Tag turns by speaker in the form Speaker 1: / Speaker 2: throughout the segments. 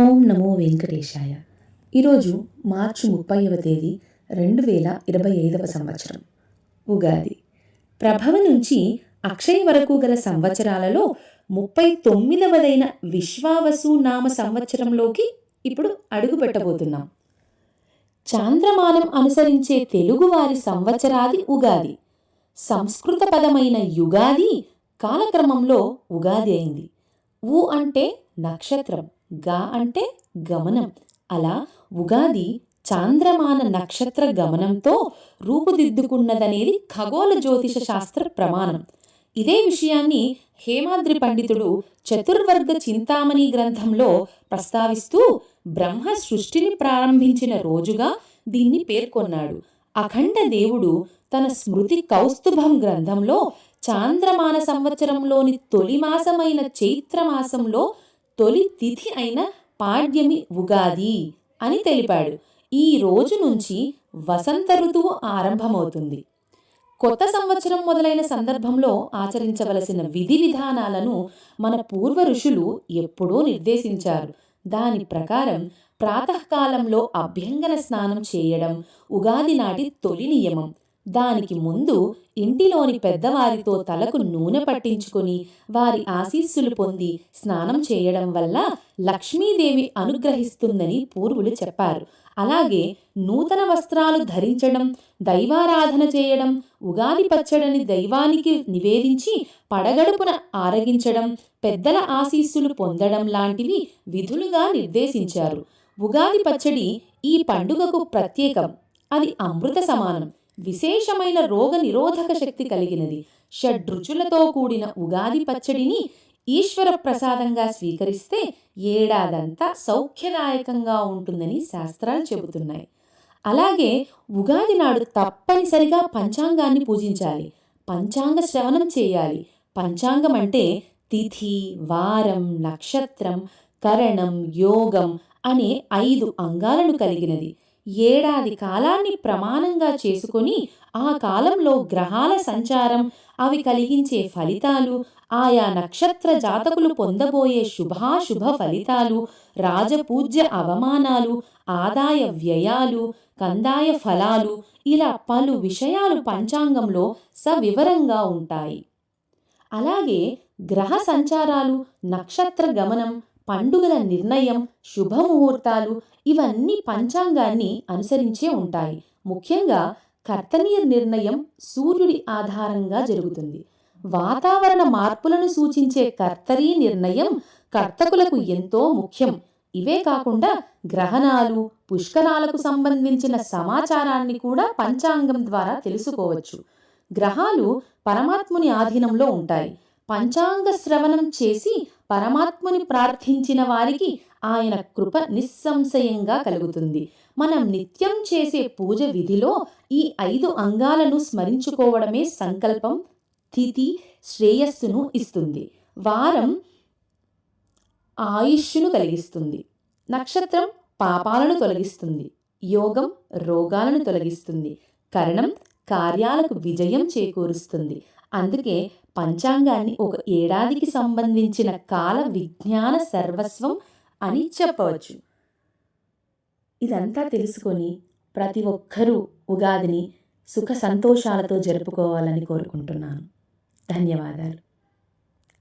Speaker 1: ఓం నమో వెంకటేశాయ. ఈరోజు మార్చి ముప్పైవ తేదీ రెండు వేల ఇరవై ఐదవ సంవత్సరం. ఉగాది. ప్రభవ నుంచి అక్షయ వరకు గల సంవత్సరాలలో ముప్పై తొమ్మిదవదైన విశ్వావసు నామ సంవత్సరంలోకి ఇప్పుడు అడుగుపెట్టబోతున్నాం. చాంద్రమానం అనుసరించే తెలుగువారి సంవత్సరాది ఉగాది. సంస్కృత పదమైన యుగాది కాలక్రమంలో ఉగాది అయింది. ఉ అంటే నక్షత్రం. గా అంటే గమనం. అలా ఉగాది చాంద్రమాన నక్షత్ర గమనంతో రూపుదిద్దుకున్నదనేది ఖగోళ జ్యోతిష శాస్త్ర ప్రమాణం. ఇదే విషయాన్ని హేమాద్రి పండితుడు చతుర్వర్గ చింతామణి గ్రంథంలో ప్రస్తావిస్తూ బ్రహ్మ సృష్టిని ప్రారంభించిన రోజుగా దీన్ని పేర్కొన్నాడు. అఖండ దేవుడు తన స్మృతి కౌస్తుభం గ్రంథంలో చాంద్రమాన సంవత్సరంలోని తొలి మాసమైన చైత్రమాసంలో తొలి తిథి అయిన పాడ్యమి ఉగాది అని తెలిపాడు. ఈ రోజు నుంచి వసంత ఋతువు ఆరంభమవుతుంది. కొత్త సంవత్సరం మొదలైన సందర్భంలో ఆచరించవలసిన విధి విధానాలను మన పూర్వ ఋషులు ఎప్పుడో నిర్దేశించారు. దాని ప్రకారం ప్రాతకాలంలో అభ్యంగన స్నానం చేయడం ఉగాది నాటి తొలి నియమం. దానికి ముందు ఇంటిలోని పెద్దవారితో తలకు నూనె పట్టించుకొని వారి ఆశీస్సులు పొంది స్నానం చేయడం వల్ల లక్ష్మీదేవి అనుగ్రహిస్తుందని పూర్వులు చెప్పారు. అలాగే నూతన వస్త్రాలు ధరించడం దైవారాధన చేయడం ఉగాది పచ్చడిని దైవానికి నివేదించి పడగడుపున ఆరగించడం పెద్దల ఆశీస్సులు పొందడం లాంటివి విధులుగా నిర్దేశించారు. ఉగాది పచ్చడి ఈ పండుగకు ప్రత్యేకం. అది అమృత సమానం. విశేషమైన రోగ నిరోధక శక్తి కలిగినది. షడ్రుచులతో కూడిన ఉగాది పచ్చడిని ఈశ్వర ప్రసాదంగా స్వీకరిస్తే ఏడాదంతా సౌఖ్యదాయకంగా ఉంటుందని శాస్త్రాలు చెబుతున్నాయి. అలాగే ఉగాది నాడు తప్పనిసరిగా పంచాంగాన్ని పూజించాలి. పంచాంగ శ్రవణం చేయాలి. పంచాంగం అంటే తిథి వారం నక్షత్రం కరణం యోగం అనే ఐదు అంగాలను కలిగినది. ఏడాది కాలాన్ని ప్రమాణంగా చేసుకొని ఆ కాలంలో గ్రహాల సంచారం అవి కలిగించే ఫలితాలు ఆయా నక్షత్ర జాతకులు పొందబోయే శుభాశుభ ఫలితాలు రాజపూజ్య అవమానాలు ఆదాయ వ్యయాలు కందాయ ఫలాలు ఇలా పలు విషయాలు పంచాంగంలో సవివరంగా ఉంటాయి. అలాగే గ్రహ సంచారాలు నక్షత్ర గమనం పండుగల నిర్ణయం శుభముహూర్తాలు ఇవన్నీ పంచాంగాన్ని అనుసరించే ఉంటాయి. ముఖ్యంగా కర్తనీయ నిర్ణయం సూర్యుడి ఆధారంగా జరుగుతుంది. వాతావరణ మార్పులను సూచించే కర్తరీ నిర్ణయం కర్తకులకు ఎంతో ముఖ్యం. ఇవే కాకుండా గ్రహణాలు పుష్కరాలకు సంబంధించిన సమాచారాన్ని కూడా పంచాంగం ద్వారా తెలుసుకోవచ్చు. గ్రహాలు పరమాత్ముని ఆధీనంలో ఉంటాయి. పంచాంగ శ్రవణం చేసి పరమాత్ముని ప్రార్థించిన వారికి ఆయన కృప నిస్సంశయంగా కలుగుతుంది. మనం నిత్యం చేసే పూజ విధిలో ఈ ఐదు అంగాలను స్మరించుకోవడమే సంకల్పం తిథి శ్రేయస్సును ఇస్తుంది. వారం ఆయుష్ను కలిగిస్తుంది. నక్షత్రం పాపాలను తొలగిస్తుంది. యోగం రోగాలను తొలగిస్తుంది. కరణం కార్యాలకు విజయం చేకూరుస్తుంది. అందుకే పంచాంగాన్ని ఒక ఏడాదికి సంబంధించిన కాల విజ్ఞాన సర్వస్వం అని చెప్పవచ్చు. ఇదంతా తెలుసుకొని ప్రతి ఒక్కరూ ఉగాదిని సుఖ సంతోషాలతో జరుపుకోవాలని కోరుకుంటున్నాను. ధన్యవాదాలు.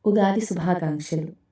Speaker 1: ఉగాది శుభాకాంక్షలు.